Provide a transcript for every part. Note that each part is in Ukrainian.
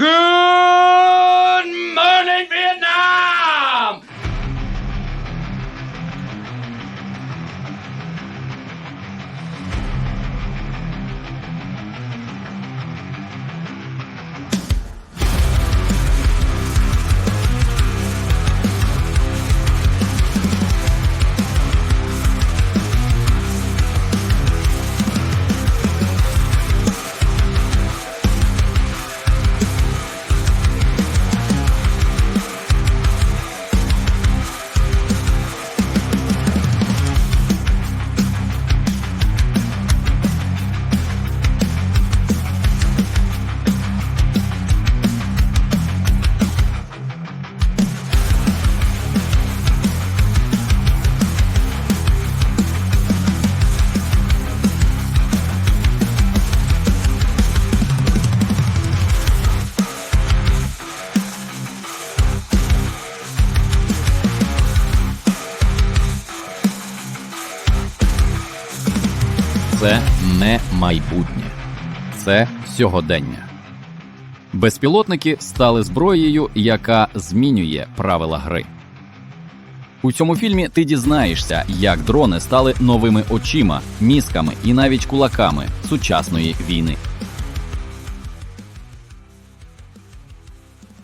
Good Це не майбутнє, це сьогодення. Безпілотники стали зброєю, яка змінює правила гри. У цьому фільмі ти дізнаєшся, як дрони стали новими очима, мізками і навіть кулаками сучасної війни.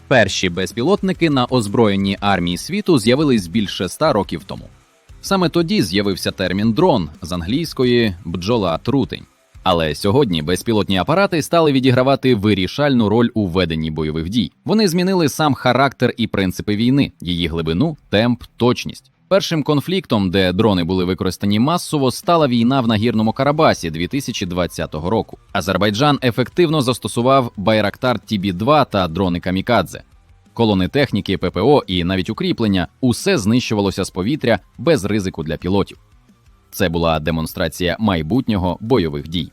Перші безпілотники на озброєнні армії світу з'явились більше ста років тому. Саме тоді з'явився термін дрон з англійської бджола трутень. Але сьогодні безпілотні апарати стали відігравати вирішальну роль у веденні бойових дій. Вони змінили сам характер і принципи війни, її глибину, темп, точність. Першим конфліктом, де дрони були використані масово, стала війна в нагірному Карабасі 2020 року. Азербайджан ефективно застосував Байрактар TB-2 та дрони Камікадзе. Колони техніки, ППО і навіть укріплення усе знищувалося з повітря без ризику для пілотів. Це була демонстрація майбутнього бойових дій.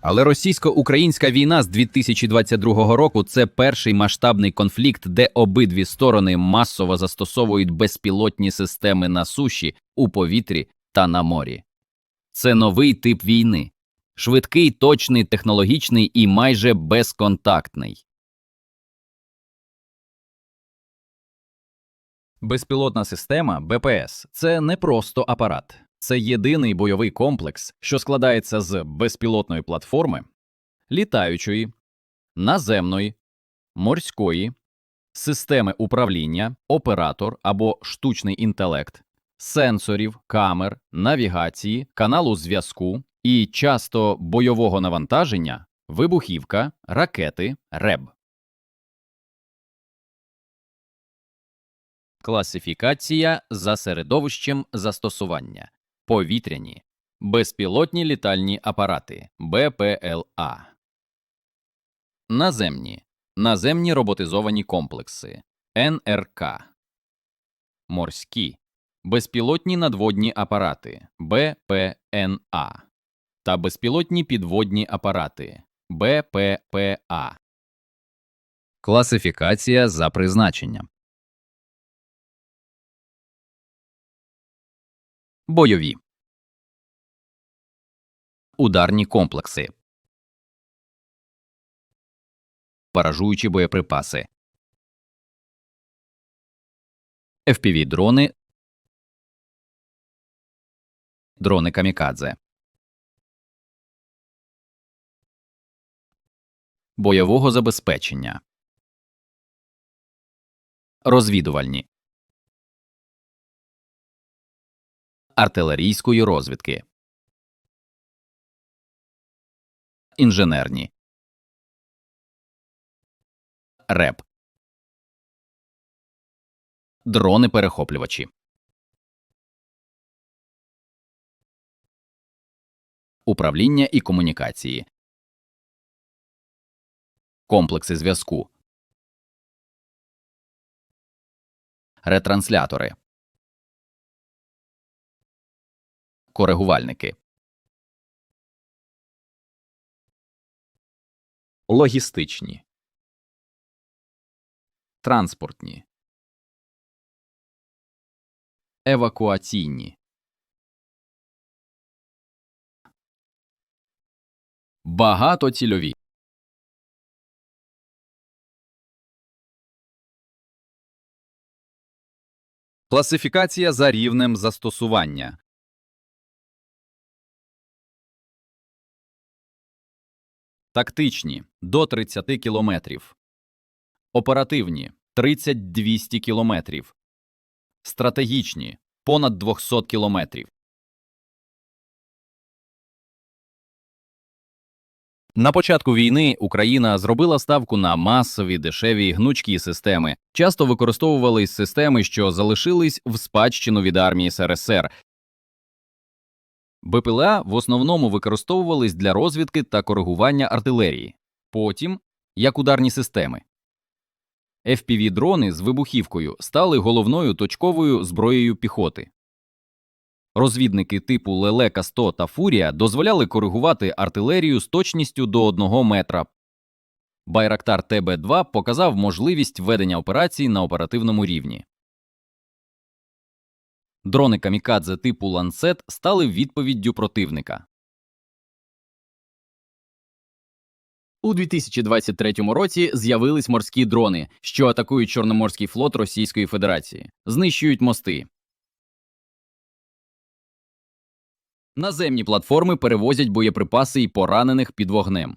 Але російсько-українська війна з 2022 року це перший масштабний конфлікт, де обидві сторони масово застосовують безпілотні системи на суші, у повітрі та на морі. Це новий тип війни швидкий, точний, технологічний і майже безконтактний. Безпілотна система БПС це не просто апарат, це єдиний бойовий комплекс, що складається з безпілотної платформи, літаючої, наземної, морської, системи управління, оператор або штучний інтелект, сенсорів, камер, навігації, каналу зв'язку і часто бойового навантаження, вибухівка, ракети, РЕБ. Класифікація за середовищем застосування. Повітряні. Безпілотні літальні апарати БПЛА. Наземні. Наземні роботизовані комплекси НРК. Морські. Безпілотні надводні апарати БПНА. Та безпілотні підводні апарати БППА. Класифікація за призначенням. Бойові. Ударні комплекси. Паражуючі боєприпаси. FPV-дрони. Дрони камікадзе. Бойового забезпечення. Розвідувальні. Артилерійської розвідки, інженерні, РЕП, дрони-перехоплювачі, управління і комунікації, комплекси зв'язку, ретранслятори. коригувальники. Логістичні, транспортні, евакуаційні, багатоцільові. Класифікація за рівнем застосування. Тактичні до 30 км. Оперативні 30-200 км. Стратегічні понад 200 км. На початку війни Україна зробила ставку на масові дешеві гнучкі системи. Часто використовувались системи, що залишились в спадщину від армії СРСР. БПЛА в основному використовувались для розвідки та коригування артилерії, потім як ударні системи. FPV-дрони з вибухівкою стали головною точковою зброєю піхоти. Розвідники типу Лелека 100 та Фурія дозволяли коригувати артилерію з точністю до 1 метра. Байрактар ТБ-2 показав можливість ведення операцій на оперативному рівні. Дрони камікадзе типу Ланцет стали відповіддю противника. У 2023 році з'явились морські дрони, що атакують Чорноморський флот Російської Федерації, знищують мости. Наземні платформи перевозять боєприпаси і поранених під вогнем.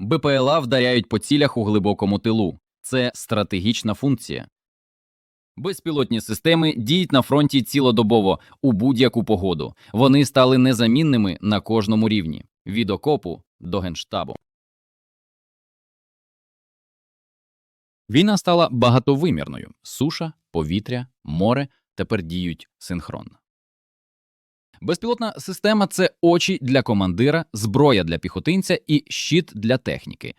БПЛА вдаряють по цілях у глибокому тилу. Це стратегічна функція. Безпілотні системи діють на фронті цілодобово у будь-яку погоду. Вони стали незамінними на кожному рівні від окопу до генштабу. Війна стала багатовимірною. Суша, повітря, море тепер діють синхронно. Безпілотна система це очі для командира, зброя для піхотинця і щит для техніки.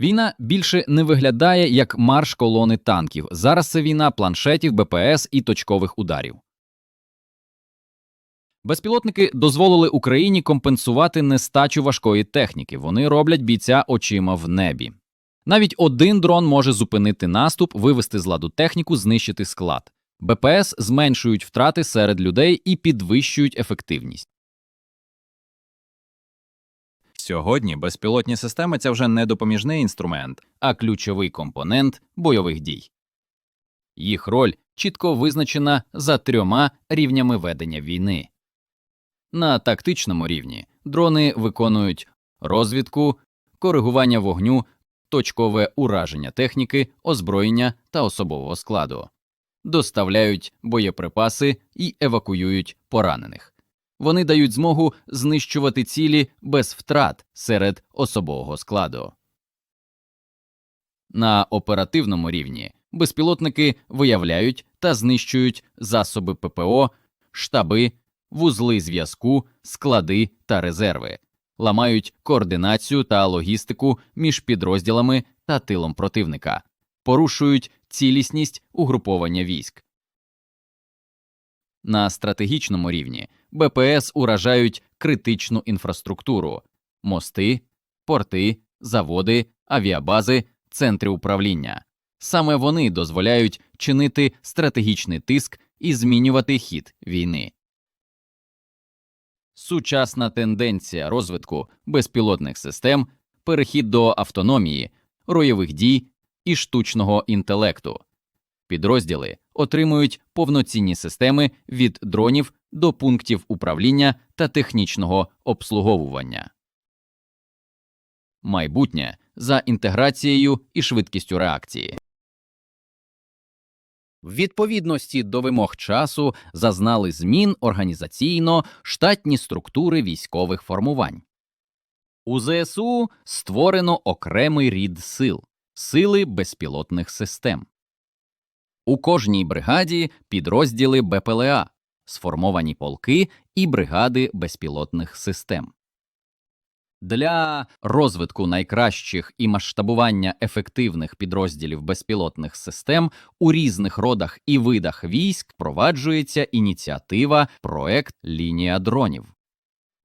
Війна більше не виглядає як марш колони танків. Зараз це війна планшетів, БПС і точкових ударів. Безпілотники дозволили Україні компенсувати нестачу важкої техніки. Вони роблять бійця очима в небі. Навіть один дрон може зупинити наступ, вивести з ладу техніку, знищити склад. БПС зменшують втрати серед людей і підвищують ефективність. Сьогодні безпілотні системи це вже не допоміжний інструмент, а ключовий компонент бойових дій. Їх роль чітко визначена за трьома рівнями ведення війни. На тактичному рівні дрони виконують розвідку, коригування вогню, точкове ураження техніки, озброєння та особового складу, доставляють боєприпаси і евакуюють поранених. Вони дають змогу знищувати цілі без втрат серед особового складу. На оперативному рівні безпілотники виявляють та знищують засоби ППО, штаби, вузли зв'язку, склади та резерви, ламають координацію та логістику між підрозділами та тилом противника, порушують цілісність угруповання військ. На стратегічному рівні БПС уражають критичну інфраструктуру мости, порти, заводи, авіабази, центри управління. Саме вони дозволяють чинити стратегічний тиск і змінювати хід війни. Сучасна тенденція розвитку безпілотних систем, перехід до автономії, ройових дій і штучного інтелекту. Підрозділи отримують повноцінні системи від дронів до пунктів управління та технічного обслуговування. Майбутнє за інтеграцією і швидкістю реакції. В відповідності до вимог часу зазнали змін організаційно штатні структури військових формувань. У ЗСУ створено окремий рід сил сили безпілотних систем. У кожній бригаді підрозділи БПЛА, сформовані полки і бригади безпілотних систем. Для розвитку найкращих і масштабування ефективних підрозділів безпілотних систем у різних родах і видах військ впроваджується ініціатива Проект Лінія дронів.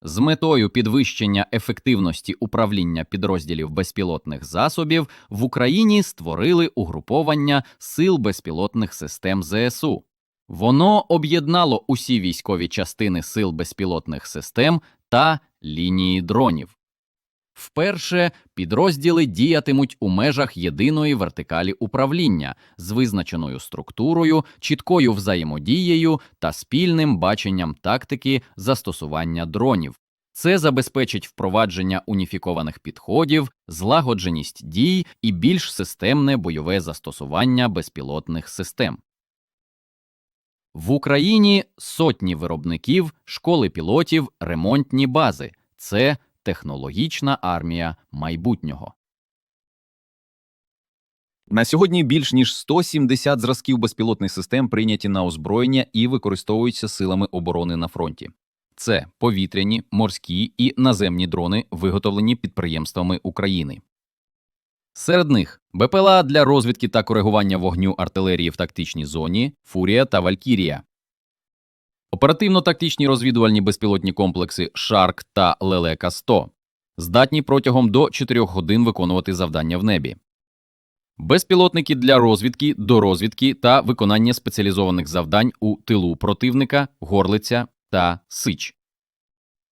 З метою підвищення ефективності управління підрозділів безпілотних засобів в Україні створили угруповання сил безпілотних систем ЗСУ. Воно об'єднало усі військові частини сил безпілотних систем та лінії дронів. Вперше підрозділи діятимуть у межах єдиної вертикалі управління з визначеною структурою, чіткою взаємодією та спільним баченням тактики застосування дронів. Це забезпечить впровадження уніфікованих підходів, злагодженість дій і більш системне бойове застосування безпілотних систем. В Україні сотні виробників, школи пілотів, ремонтні бази. Це технологічна армія майбутнього. На сьогодні більш ніж 170 зразків безпілотних систем прийняті на озброєння і використовуються силами оборони на фронті. Це повітряні, морські і наземні дрони, виготовлені підприємствами України. Серед них БПЛА для розвідки та коригування вогню артилерії в тактичній зоні, Фурія та Валькірія. Оперативно-тактичні розвідувальні безпілотні комплекси Шарк та Лелека 100 здатні протягом до 4 годин виконувати завдання в небі. Безпілотники для розвідки, дорозвідки та виконання спеціалізованих завдань у тилу противника, горлиця та сич.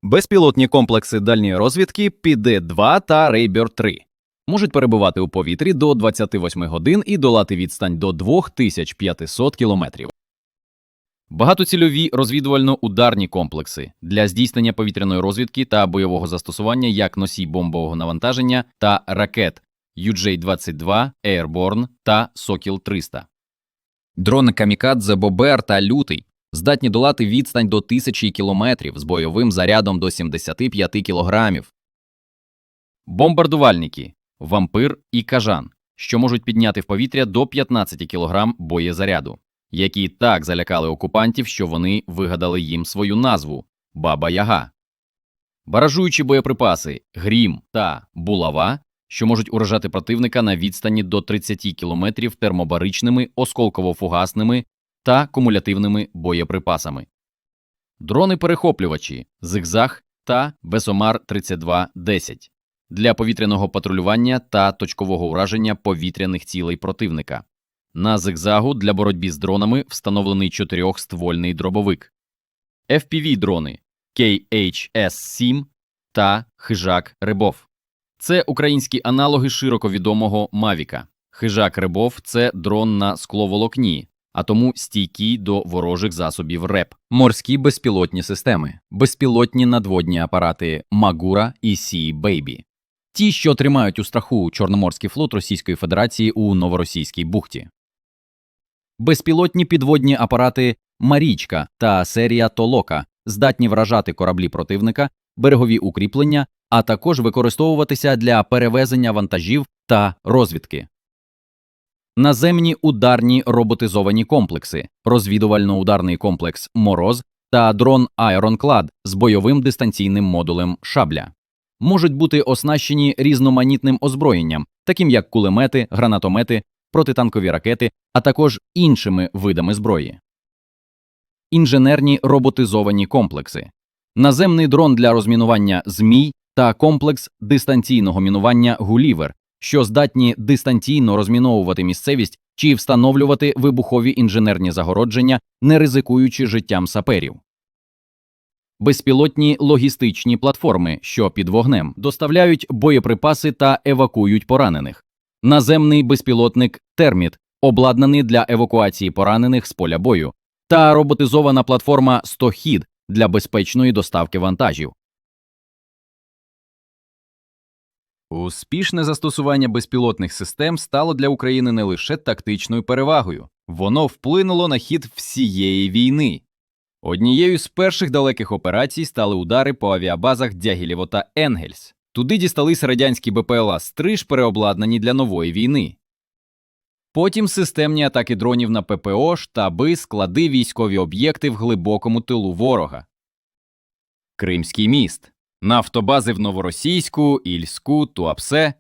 Безпілотні комплекси дальньої розвідки ПІД-2 та Рейбер-3 можуть перебувати у повітрі до 28 годин і долати відстань до 2500 кілометрів. Багатоцільові розвідувально-ударні комплекси для здійснення повітряної розвідки та бойового застосування як носій бомбового навантаження та ракет UJ-22, Airborne та Сокіл-300. Дрони Камікадзе, Бобер та Лютий здатні долати відстань до тисячі кілометрів з бойовим зарядом до 75 кілограмів. Бомбардувальники Вампир і Кажан, що можуть підняти в повітря до 15 кілограм боєзаряду, які так залякали окупантів, що вони вигадали їм свою назву Баба Яга. Баражуючі боєприпаси Грім та Булава, що можуть уражати противника на відстані до 30 кілометрів термобаричними, осколково-фугасними та кумулятивними боєприпасами. Дрони-перехоплювачі Зигзаг та Бесомар 3210 для повітряного патрулювання та точкового ураження повітряних цілей противника. На зигзагу для боротьби з дронами встановлений чотирьохствольний дробовик. FPV-дрони KHS-7 та Хижак Рибов. Це українські аналоги широко відомого Мавіка. Хижак Рибов це дрон на скловолокні, а тому стійкий до ворожих засобів РЕП. Морські безпілотні системи, безпілотні надводні апарати Магура і Сі Бейбі. Ті, що тримають у страху Чорноморський флот Російської Федерації у Новоросійській бухті. Безпілотні підводні апарати Марічка та серія Толока здатні вражати кораблі противника, берегові укріплення, а також використовуватися для перевезення вантажів та розвідки. Наземні ударні роботизовані комплекси, розвідувально-ударний комплекс Мороз та дрон Айронклад з бойовим дистанційним модулем Шабля можуть бути оснащені різноманітним озброєнням, таким як кулемети, гранатомети, протитанкові ракети, а також іншими видами зброї. Інженерні роботизовані комплекси, наземний дрон для розмінування змій та комплекс дистанційного мінування Гулівер, що здатні дистанційно розміновувати місцевість чи встановлювати вибухові інженерні загородження, не ризикуючи життям саперів. Безпілотні логістичні платформи, що під вогнем доставляють боєприпаси та евакуюють поранених. Наземний безпілотник Терміт, обладнаний для евакуації поранених з поля бою, та роботизована платформа Стохід для безпечної доставки вантажів. Успішне застосування безпілотних систем стало для України не лише тактичною перевагою, воно вплинуло на хід всієї війни. Однією з перших далеких операцій стали удари по авіабазах Дягілєво та Енгельс. Туди дістались радянські БПЛА Стриж, переобладнані для нової війни. Потім системні атаки дронів на ППО, штаби, склади, військові об'єкти в глибокому тилу ворога. Кримський міст, нафтобази в Новоросійську, Ільську, Туапсе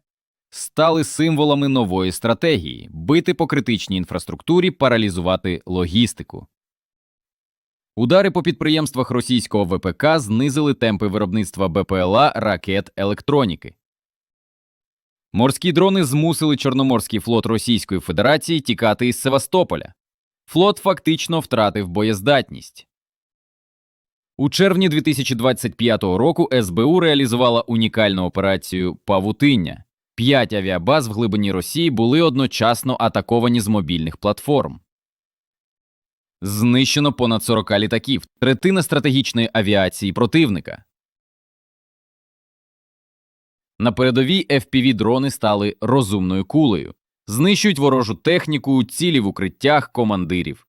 стали символами нової стратегії бити по критичній інфраструктурі, паралізувати логістику. Удари по підприємствах російського ВПК знизили темпи виробництва БПЛА, ракет, електроніки. Морські дрони змусили Чорноморський флот Російської Федерації тікати із Севастополя. Флот фактично втратив боєздатність. У червні 2025 року СБУ реалізувала унікальну операцію Павутиння. П'ять авіабаз в глибині Росії були одночасно атаковані з мобільних платформ. Знищено понад 40 літаків, третина стратегічної авіації противника. На передовій FPV-дрони стали розумною кулею, знищують ворожу техніку, цілі в укриттях командирів.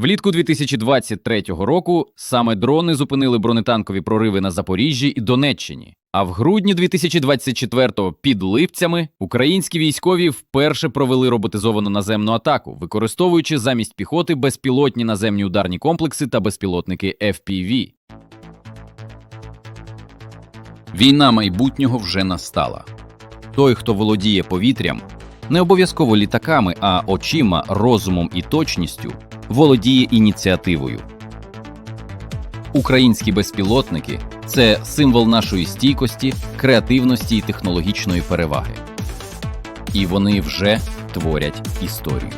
Влітку 2023 року саме дрони зупинили бронетанкові прориви на Запоріжжі і Донеччині. А в грудні 2024-го під Липцями українські військові вперше провели роботизовану наземну атаку, використовуючи замість піхоти безпілотні наземні ударні комплекси та безпілотники FPV. Війна майбутнього вже настала. Той, хто володіє повітрям, не обов'язково літаками, а очима, розумом і точністю, володіє ініціативою. Українські безпілотники це символ нашої стійкості, креативності і технологічної переваги. І вони вже творять історію.